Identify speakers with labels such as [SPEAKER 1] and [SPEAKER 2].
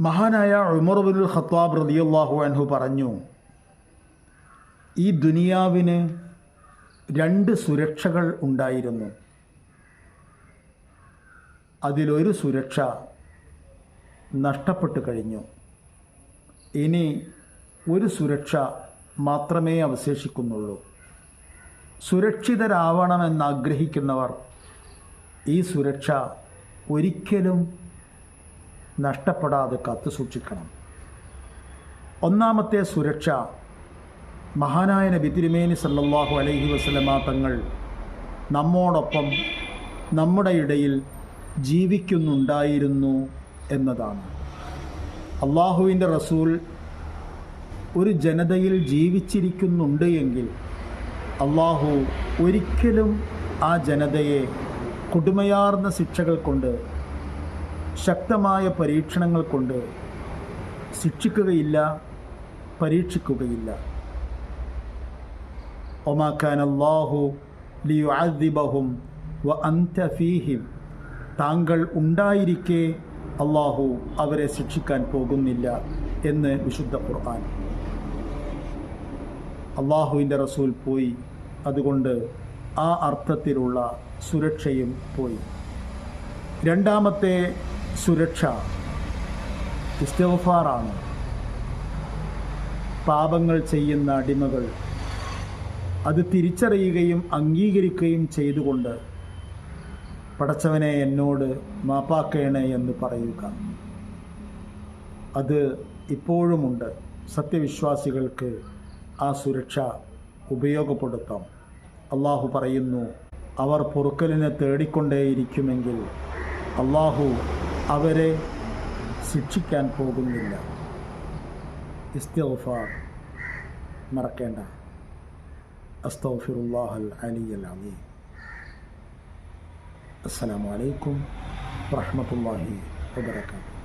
[SPEAKER 1] മഹാനായ ഉമർബുൽ ഖത്താബ് റളിയല്ലാഹു അൻഹു പറഞ്ഞു ഈ ദുനിയാവിന് രണ്ട് സുരക്ഷകൾ ഉണ്ടായിരുന്നു. അതിലൊരു സുരക്ഷ നഷ്ടപ്പെട്ടു കഴിഞ്ഞു. ഇനി ഒരു സുരക്ഷ മാത്രമേ അവശേഷിക്കുന്നുള്ളൂ. സുരക്ഷിതരാവണമെന്നാഗ്രഹിക്കുന്നവർ ഈ സുരക്ഷ ഒരിക്കലും നഷ്ടപ്പെടാതെ കാത്തു സൂക്ഷിക്കണം. ഒന്നാമത്തെ സുരക്ഷ. മഹാനായ നബി തിരുമേനി സല്ലല്ലാഹു അലൈഹി വസല്ലമ തങ്ങൾ നമ്മോടൊപ്പം നമ്മുടെ ഇടയിൽ ജീവിക്കുന്നുണ്ടായിരുന്നു എന്നതാണ്. അള്ളാഹുവിന്റെ റസൂൽ ഒരു ജനതയിൽ ജീവിച്ചിരിക്കുന്നുണ്ട് എങ്കിൽ അള്ളാഹു ഒരിക്കലും ആ ജനതയെ കൊടുമയാർന്ന ശിക്ഷകൾ കൊണ്ട് ശക്തമായ പരീക്ഷണങ്ങൾ കൊണ്ട് ശിക്ഷിക്കുകയില്ല പരീക്ഷിക്കുകയില്ല. ഒമാക്കാൻ അള്ളാഹു ലിയുഅദിബഹും വ ഫീഹിം. താങ്കൾ ഉണ്ടായിരിക്കെ അള്ളാഹു അവരെ ശിക്ഷിക്കാൻ പോകുന്നില്ല എന്ന് വിശുദ്ധ ഖുർആൻ. അള്ളാഹുവിന്റെ റസൂൽ പോയി അതുകൊണ്ട് ആ അർത്ഥത്തിലുള്ള സുരക്ഷയും പോയി. രണ്ടാമത്തെ സുരക്ഷ. ഇസ്തഫാറാണ് പാപങ്ങൾ ചെയ്യുന്ന അടിമകൾ. അത് തിരിച്ചറിയുകയും അംഗീകരിക്കുകയും ചെയ്തുകൊണ്ട് പടച്ചവനെ എന്നോട് മാപ്പാക്കേണേ എന്ന് പറയുക. അത് ഇപ്പോഴുമുണ്ട്. സത്യവിശ്വാസികൾക്ക് ആ സുരക്ഷ ഉപയോഗപ്പെടുത്താം. അള്ളാഹു പറയുന്നു അവർ പൊറുക്കലിനെ തേടിക്കൊണ്ടേയിരിക്കുമെങ്കിൽ അള്ളാഹു അവരെ ശിക്ഷിക്കാൻ പോകുന്നില്ല. ഇസ്തിഗ്ഫാർ മറക്കേണ്ട. അസ്തഗ്ഫിറുല്ലാഹൽ അലിയൽ അലീം. അസ്സലാമു അലൈക്കും വറഹ്മത്തുള്ളാഹി വബറകാതുഹു.